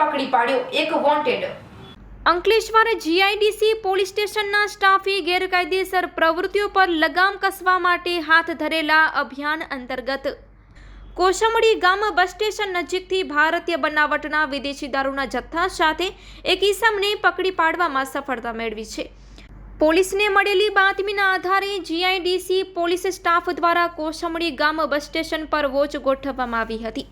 પાડ્યો એક wanted Ankleshwar GIDC police સ્ટેશનના સ્ટાફે ગેરકાયદેસર પ્રવૃત્તિઓ પર લગામ કસવા માટે હાથ ધરેલા અભિયાન અંતર્ગત. કોશમડી ગામ બસ સ્ટેશન નજીકથી ભારતીય બનાવટના વિદેશી દારૂના જથ્થા સાથે એક ઈસમને પકડી પાડવામાં સફળતા મેળવી છે. પોલીસને મળેલી બાતમીના આધારે જીઆઈડીસી પોલીસ સ્ટાફ દ્વારા કોશમડી ગામ બસ સ્ટેશન પર વોચ ગોઠવવામાં આવી હતી.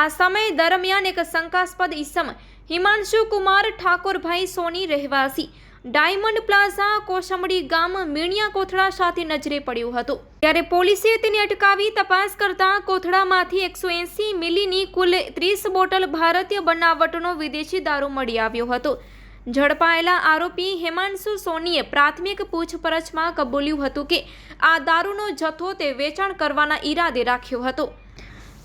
આ સમય દરમિયાન એક શંકાસ્પદ ઈસમ હિમાંશુ કુમાર ઠાકોરભાઈ સોની રહેવાસી. ડાયમંડ પ્લાઝા કોશમડી ગામ, મીણિયા કોથળા સાથે નજરે પડ્યું હતું. ત્યારે પોલીસે તેને અટકાવી તપાસ કરતા કોથળામાંથી એકસો એંસી મિલીની કુલ ત્રીસ બોટલ ભારતીય બનાવટનો વિદેશી દારૂ મળી આવ્યો હતો. ઝડપાયેલા આરોપી હેમાંશુ સોનીએ પ્રાથમિક પૂછપરછમાં કબૂલ્યું હતું કે આ દારૂનો જથ્થો તે વેચાણ કરવાના ઈરાદે રાખ્યો હતો.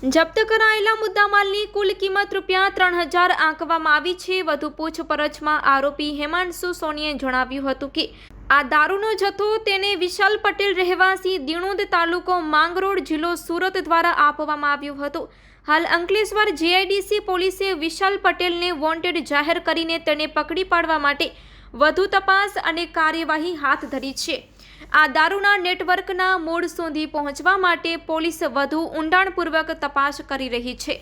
જપ્ત કરાયેલા મુદ્દામાલની કુલ કિંમત રૂપિયા ત્રણ હજાર આંકવામાં આવી છે. વધુ પૂછપરછમાં આરોપી હેમાંશુ સોનીએ જણાવ્યું હતું કે, આ દારૂનો જથ્થો તેને વિશાલ પટેલ રહેવાસી દિણોદ તાલુકો માંગરોળ જિલ્લો સુરત દ્વારા આપવામાં આવ્યો હતો. હાલ અંકલેશ્વર જીઆઈડીસી પોલીસે વિશાલ પટેલને વોન્ટેડ જાહેર કરીને તેને પકડી પાડવા માટે વધુ તપાસ અને કાર્યવાહી હાથ ધરી છે. આ દારૂના નેટવર્કના મૂળ સુધી પહોંચવા માટે પોલીસ વધુ ઊંડાણપૂર્વક તપાસ કરી રહી છે.